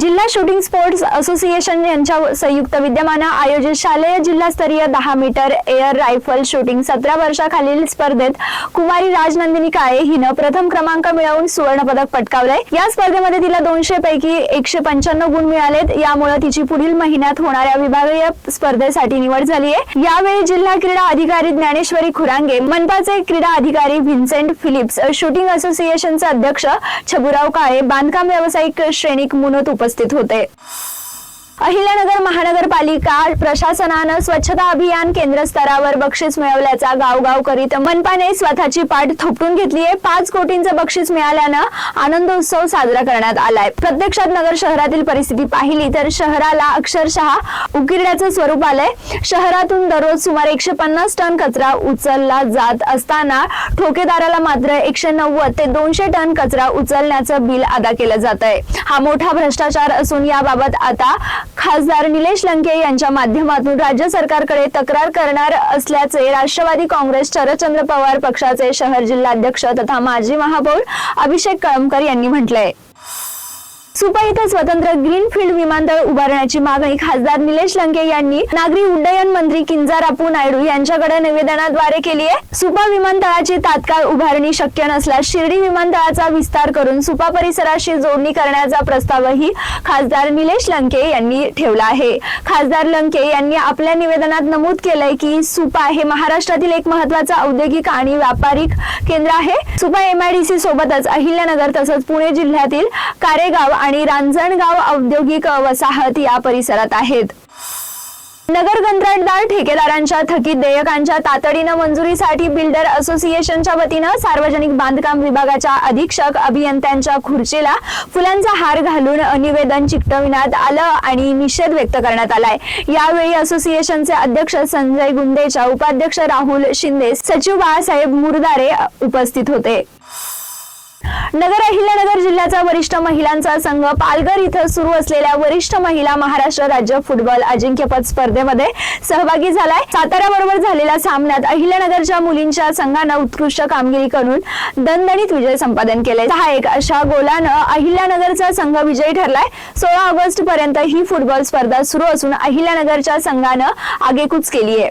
जिल्हा shooting sports association यांच्या संयुक्त विद्यमानं आयोजित शालेय जिल्हास्तरीय दहा मीटर एअर रायफल शूटिंग सतरा वर्षाखालील स्पर्धेत कुमारी राजनंदिनी काळे हिनं प्रथम क्रमांक मिळवून सुवर्ण पदक पटकावलंय. या स्पर्धेमध्ये तिला दोनशे पैकी एकशे पंच्याण्णव गुण मिळालेत. यामुळे तिची पुढील महिन्यात होणाऱ्या विभागीय स्पर्धेसाठी निवड झाली आहे यावेळी जिल्हा क्रीडा अधिकारी ज्ञानेश्वरी खुरांगे मनपाचे क्रीडा अधिकारी व्हिन्सेंट फिलिप्स शूटिंग असोसिएशनचे अध्यक्ष छबुराव काळे बांधकाम व्यावसायिक श्रेणीक मुनत उपस्थित होते. अहिल्यानगर महानगरपालिका प्रशासनानं स्वच्छता अभियान केंद्र स्तरावर बक्षीस मिळवल्याचा गावगाव करीत मनपाने स्वतःची पाठ थोपटून घेतली आहे. पाच कोटींचं बक्षीस मिळाल्यानं आनंदोत्सव साजरा करण्यात आलाय. प्रत्यक्षात नगर शहरातील परिस्थिती पाहिली तर शहराला अक्षरशः उकिरड्याचं स्वरूप आलंय. शहरातून दररोज सुमारे एकशे पन्नास टन कचरा उचलला जात असताना ठोकेदाराला मात्र एकशे नव्वद ते दोनशे टन कचरा उचलण्याचं बिल अदा केलं जात आहे हा मोठा भ्रष्टाचार असून याबाबत आता खासदार निलेश लंके यांच्या माध्यमातून राज्य सरकारकडे तक्रार करणार असल्याचे राष्ट्रवादी काँग्रेस शरदचंद्र पवार पक्षाचे शहर जिल्हाध्यक्ष तथा माजी महापौर अभिषेक कळमकर यांनी म्हटलंय. सुपा इथं स्वतंत्र ग्रीनफील्ड विमानतळ उभारण्याची मागणी खासदार निलेश लंके यांनी नागरी उड्डयन मंत्री किंजारापू नायडू यांच्याकडे निवेदनाद्वारे केली आहे. सुपा विमानतळाची तात्काळ उभारणी शक्य नसल्यास शिर्डी विमानतळाचा विस्तार करून सुपा परिसराशी जोडणी करण्याचा प्रस्तावही खासदार निलेश लंके यांनी ठेवला आहे. खासदार लंके यांनी आपल्या निवेदनात नमूद केलंय की सुपा हे महाराष्ट्रातील एक महत्वाचं औद्योगिक आणि व्यापारिक केंद्र आहे. सुपा एमआयडीसी सोबतच अहिल्यानगर तसंच पुणे जिल्ह्यातील कारेगाव आणि रांजणगाव औद्योगिक वसाहत या परिसरात आहेत. नगर कंत्राटदार ठेकेदारांच्या थकीत देयकांच्या तातडीनं मंजुरीसाठी बिल्डर असोसिएशनच्या वतीनं सार्वजनिक बांधकाम विभागाच्या अधीक्षक अभियंत्यांच्या खुर्चीला फुलांचा हार घालून निवेदन चिकटविण्यात आलं आणि निषेध व्यक्त करण्यात आलाय. यावेळी असोसिएशनचे अध्यक्ष संजय गुंदेच्या उपाध्यक्ष राहुल शिंदे सचिव बाळासाहेब मुरदारे उपस्थित होते. नगर अहिल्यानगर जिल्ह्याचा वरिष्ठ महिलांचा संघ पालघर इथं सुरू असलेल्या वरिष्ठ महिला महाराष्ट्र राज्य फुटबॉल अजिंक्यपद स्पर्धेमध्ये सहभागी झालाय. साताऱ्याबरोबर झालेल्या सामन्यात अहिल्यानगरच्या मुलींच्या संघानं उत्कृष्ट कामगिरी करून दणदणीत विजय संपादन केले सहा एक अशा गोलानं अहिल्यानगरचा संघ विजयी ठरलाय. सोळा ऑगस्ट पर्यंत ही फुटबॉल स्पर्धा सुरू असून अहिल्यानगरच्या संघानं आगेकूच केली आहे